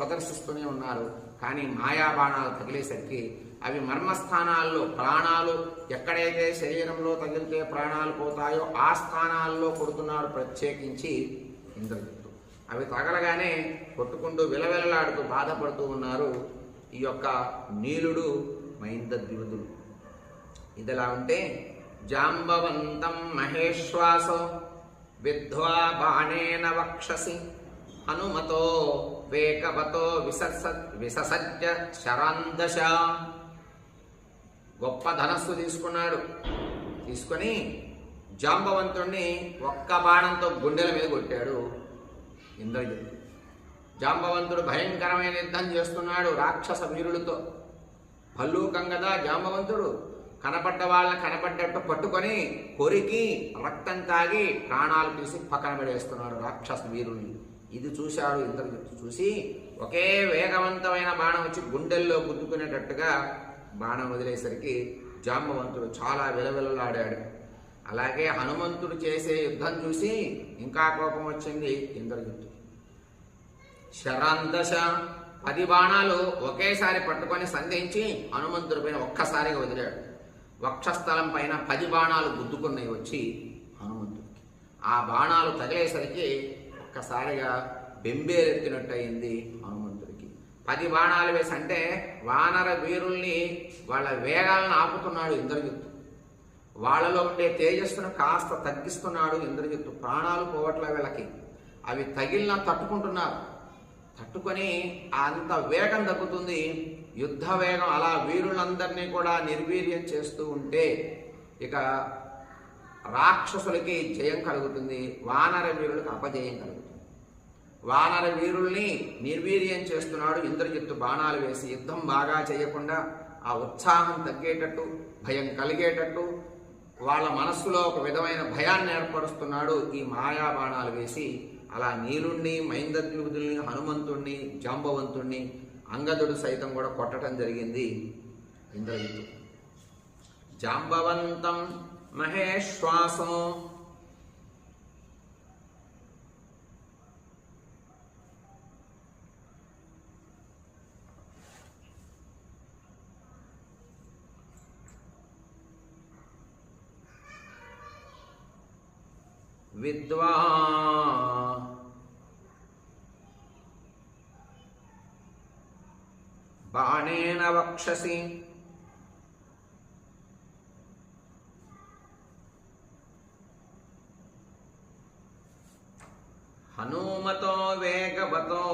ప్రదర్శిస్తూనే ఉన్నారు. కానీ మాయాబాణాలు తగిలేసరికి అవి మర్మస్థానాల్లో ప్రాణాలు ఎక్కడైతే శరీరంలో తగిలితే ప్రాణాలు పోతాయో ఆ స్థానాల్లో కొడుతున్నాడు ప్రత్యేకించి ఇంద్రజిత్తు అవి తగలగానే కొట్టుకుంటూ విలవిలలాడుతూ బాధపడుతూ ఉన్నారు ఈ యొక్క నీలుడు మైందద్విధులు ఇదిలా ఉంటే జాంబవంతం మహేశ్వాసో విద్ధ్వా బాణేన వక్షసి హనుమతో వేకవతో విసస విససజ్జ శరాందశ. గొప్ప ధనస్సు తీసుకున్నాడు. తీసుకొని జాంబవంతుణ్ణి ఒక్క బాణంతో గుండెల మీద కొట్టాడు ఇంద్రజిత్ జాంబవంతుడు భయంకరమైన యుద్ధం చేస్తున్నాడు రాక్షస వీరులతో. భల్లూకం కదా జాంబవంతుడు. కనపడ్డ వాళ్ళని కనపడ్డట్టు పట్టుకొని కొరికి రక్తం తాగి ప్రాణాలు తీసి పక్కన పడేస్తున్నాడు రాక్షస వీరుల్ని. ఇది చూశాడు ఇంద్రజిత్తు చూసి ఒకే వేగవంతమైన బాణం వచ్చి గుండెల్లో గుద్దుకునేటట్టుగా బాణం వదిలేసరికి జాంబవంతుడు చాలా విలవిలలాడాడు. అలాగే హనుమంతుడు చేసే యుద్ధం చూసి ఇంకా కోపం వచ్చింది ఇంద్రజిత్తు. శరాంతశ పది బాణాలు ఒకేసారి పట్టుకొని సంధించి హనుమంతుడి పైన ఒక్కసారిగా వదిలాడు. వక్షస్థలం పైన పది బాణాలు గుద్దుకున్నవి వచ్చి హనుమంతుడికి. ఆ బాణాలు తగిలేసరికి ఒక్కసారిగా బెంబేలెత్తినట్టు అయింది హనుమంతుడికి. పది బాణాలు వేసి అంటే వానర వీరుల్ని వాళ్ళ వేగాలను ఆపుతున్నాడు ఇంద్రజిత్తు. వాళ్ళలో ఉండే తేజస్సును కాస్త తగ్గిస్తున్నాడు ఇంద్రజిత్తు. ప్రాణాలు పోవట్ల వీళ్ళకి. అవి తగిలిన తట్టుకుంటున్నారు. తట్టుకొని అంత వేగం తగ్గుతుంది. యుద్ధ వేగం అలా వీరులందరినీ కూడా నిర్వీర్యం చేస్తూ ఉంటే ఇక రాక్షసులకి జయం కలుగుతుంది వానర వీరులకు అపజయం కలుగుతుంది. వానర వీరుల్ని నిర్వీర్యం చేస్తున్నాడు ఇంద్రజిత్తు బాణాలు వేసి యుద్ధం బాగా చేయకుండా ఆ ఉత్సాహం తగ్గేటట్టు భయం కలిగేటట్టు వాళ్ళ మనస్సులో ఒక విధమైన భయాన్ని ఏర్పరుస్తున్నాడు ఈ మాయా బాణాలు వేసి. అలా నీలుణ్ణి మైందద్యుధుల్ని హనుమంతుణ్ణి జాంబవంతుణ్ణి అంగదుడు సైతం కూడా కొట్టడం జరిగింది ఇంద్రజిత్తు. జాంబవంతం महेश्वासो विद्वा बाणेन वक्षसि। हनूमतो वेगवतो